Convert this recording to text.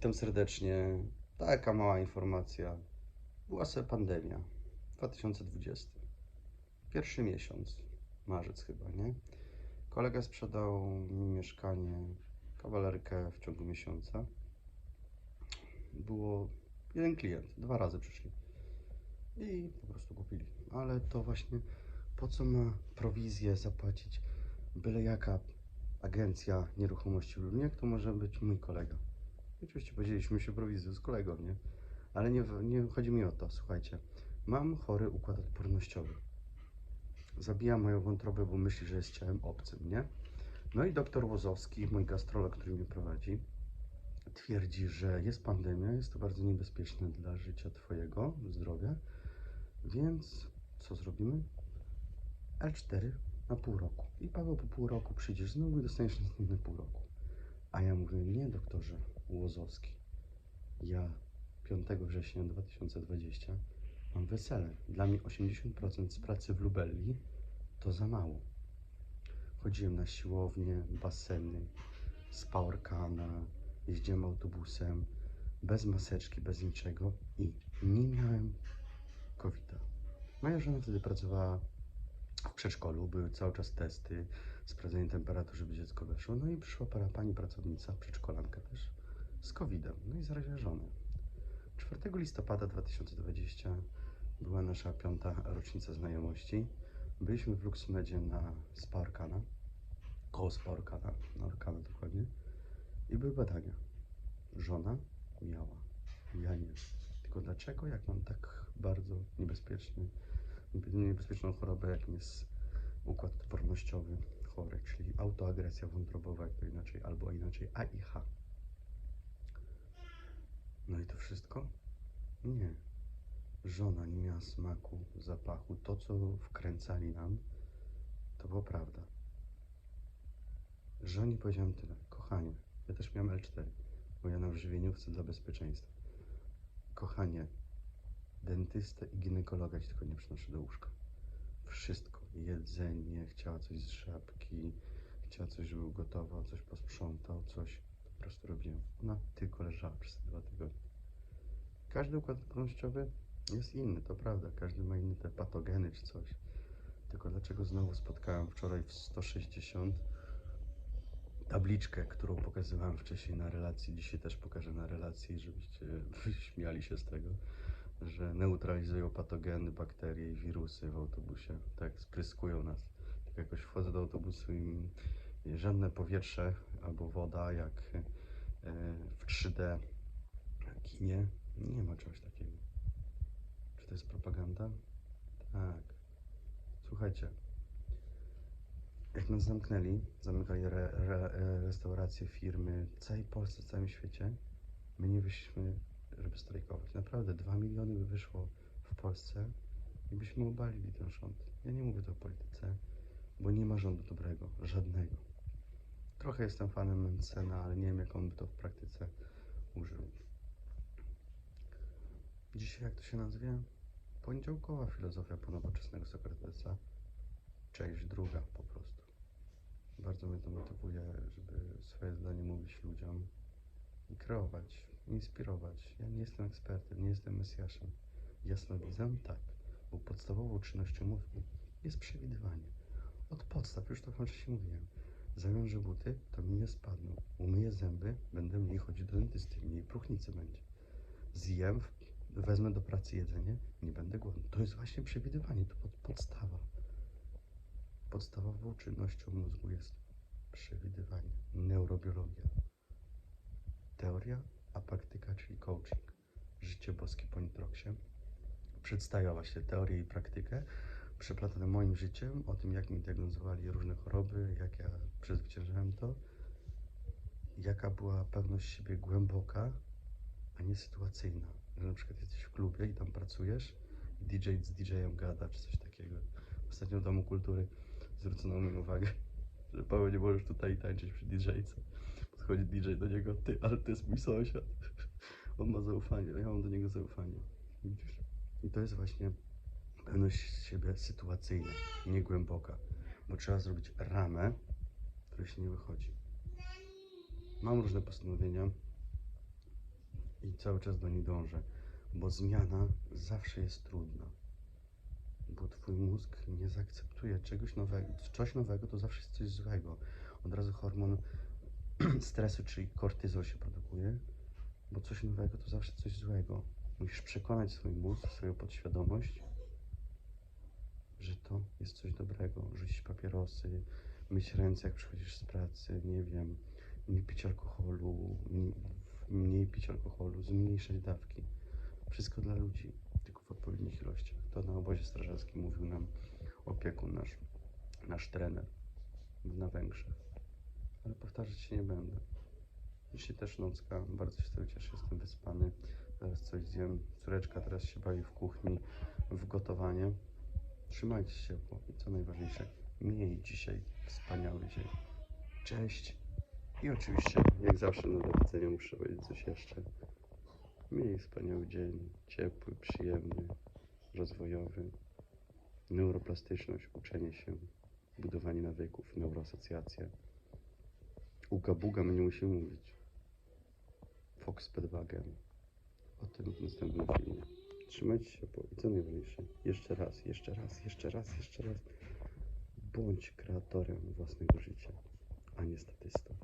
witam serdecznie. Taka mała informacja. Była sobie pandemia. 2020. Pierwszy miesiąc, marzec chyba, nie? Kolega sprzedał mi mieszkanie, kawalerkę w ciągu miesiąca. Było jeden klient, dwa razy przyszli. I po prostu kupili. Ale to właśnie po co ma prowizję zapłacić byle jaka agencja nieruchomości lub nie, to może być mój kolega. Oczywiście podzieliliśmy się prowizją z kolegą, nie? Ale nie, nie chodzi mi o to, słuchajcie. Mam chory układ odpornościowy. Zabija moją wątrobę, bo myśli, że jest ciałem obcym, nie? No i doktor Łozowski, mój gastrolog, który mnie prowadzi, twierdzi, że jest pandemia, jest to bardzo niebezpieczne dla życia Twojego, zdrowia, więc co zrobimy? L4 na pół roku. I Paweł po pół roku przyjdziesz znowu i dostaniesz następne pół roku. A ja mówię, nie doktorze Łozowski, ja 5 września 2020 mam wesele. Dla mnie 80% z pracy w Lubelli to za mało. Chodziłem na siłownię, baseny, z powerkana, jeździłem autobusem, bez maseczki, bez niczego i nie miałem covid -a. Moja żona wtedy pracowała w przedszkolu, były cały czas testy, sprawdzenie temperatury, żeby dziecko weszło. No i przyszła para pani pracownica, przedszkolanka też, z COVID-em. No i zaraziła żonę. 4 listopada 2020 była nasza piąta rocznica znajomości. Byliśmy w Luxmedzie na Sparkana, koło Sparkana, na Arkana dokładnie. I były badania. Żona miała, ja nie. Tylko dlaczego, jak mam tak bardzo niebezpieczny, niebezpieczną chorobę, jakim jest układ odpornościowy chory, czyli autoagresja wątrobowa, jak to inaczej, albo inaczej AIH. No i to wszystko? Nie. Żona nie miała smaku, zapachu. To, co wkręcali nam, to była prawda. Żonie powiedziałem tyle. Kochanie, ja też miałem L4, bo ja na żywieniówce dla bezpieczeństwa. Kochanie, dentystę i ginekologa ci tylko nie przynoszę do łóżka. Wszystko. Jedzenie, chciała coś z żabki, chciała coś, żeby ugotował, coś posprzątał, coś po prostu robiłem. Ona tylko leżała przez dwa tygodnie. Każdy układ odpornościowy jest inny, to prawda. Każdy ma inne te patogeny czy coś. Tylko dlaczego znowu spotkałem wczoraj w 160 tabliczkę, którą pokazywałem wcześniej na relacji, dzisiaj też pokażę na relacji, żebyście śmiali się z tego, że neutralizują patogeny, bakterie i wirusy w autobusie. Tak, spryskują nas. Tak jakoś wchodzę do autobusu i żadne powietrze albo woda jak e, w 3D kinie. Nie ma czegoś takiego. Czy to jest propaganda? Tak. Słuchajcie, jak nas zamknęli, zamykali re, re, e, restauracje, firmy w całej Polsce, w całym świecie, my nie wyszliśmy, żeby strajkować. Naprawdę, 2 miliony by wyszło w Polsce i byśmy obalili ten rząd. Ja nie mówię to o polityce, bo nie ma rządu dobrego, żadnego. Trochę jestem fanem Mencena, ale nie wiem, jak on by to w praktyce użył. Dzisiaj, jak to się nazwie? Poniedziałkowa filozofia po nowoczesnego Sokratesa. Część druga po prostu. Bardzo mnie to motywuje, żeby swoje zdanie mówić ludziom i kreować, inspirować. Ja nie jestem ekspertem, nie jestem mesjaszem. Jasnowidzem? Tak, bo podstawową czynnością mózgu jest przewidywanie. Od podstaw, już to wcześniej mówiłem. Zawiążę buty, to mi nie spadną. Umyję zęby, będę mniej chodzić do dentysty, mniej próchnicy będzie. Zjem, wezmę do pracy jedzenie, nie będę głodny. To jest właśnie przewidywanie, to pod, podstawa. Podstawową czynnością mózgu jest przewidywanie, neurobiologia. Teoria, a praktyka, czyli coaching. Życie boskie po nitroksie. Przedstawia właśnie teorię i praktykę przeplatane moim życiem, o tym, jak mi diagnozowali różne choroby, jak ja przezwyciężałem to, jaka była pewność siebie głęboka, a nie sytuacyjna. Że na przykład jesteś w klubie i tam pracujesz i DJ z DJ-em gada, czy coś takiego. Ostatnio w Domu Kultury zwrócono mi uwagę, że Paweł nie możesz tutaj tańczyć przy DJ-ce. Podchodzi DJ do niego, ty, ale to jest mój sąsiad. On ma zaufanie, ja mam do niego zaufanie. I to jest właśnie pewność siebie sytuacyjna, nie głęboka, bo trzeba zrobić ramę, której się nie wychodzi. Mam różne postanowienia, i cały czas do niej dążę, bo zmiana zawsze jest trudna. Bo twój mózg nie zaakceptuje czegoś nowego. Coś nowego to zawsze jest coś złego. Od razu hormon stresu, czyli kortyzol się produkuje, bo coś nowego to zawsze coś złego. Musisz przekonać swój mózg, swoją podświadomość, że to jest coś dobrego. Rzucić papierosy, myć ręce jak przychodzisz z pracy, nie wiem, nie pić alkoholu, mniej, pić alkoholu, zmniejszać dawki. Wszystko dla ludzi, tylko w odpowiednich ilościach. To na obozie strażackim mówił nam opiekun nasz, nasz trener na Węgrzech. Ale powtarzać się nie będę. Dzisiaj też nocka, bardzo się z tego cieszę, jestem wyspany. Zaraz coś zjem. Córeczka teraz się bawi w kuchni, w gotowanie. Trzymajcie się ciepło i co najważniejsze, miej dzisiaj wspaniały dzień. Cześć! I oczywiście, jak zawsze na do widzenia muszę powiedzieć coś jeszcze. Miej wspaniały dzień, ciepły, przyjemny, rozwojowy. Neuroplastyczność, uczenie się, budowanie nawyków, neuroasocjacja. Uga buga my nie musimy mówić. Volkswagen. O tym w następnym filmie. Trzymajcie się ciepło i co najważniejsze, jeszcze raz, jeszcze raz, jeszcze raz, jeszcze raz. Bądź kreatorem własnego życia, a nie statystą.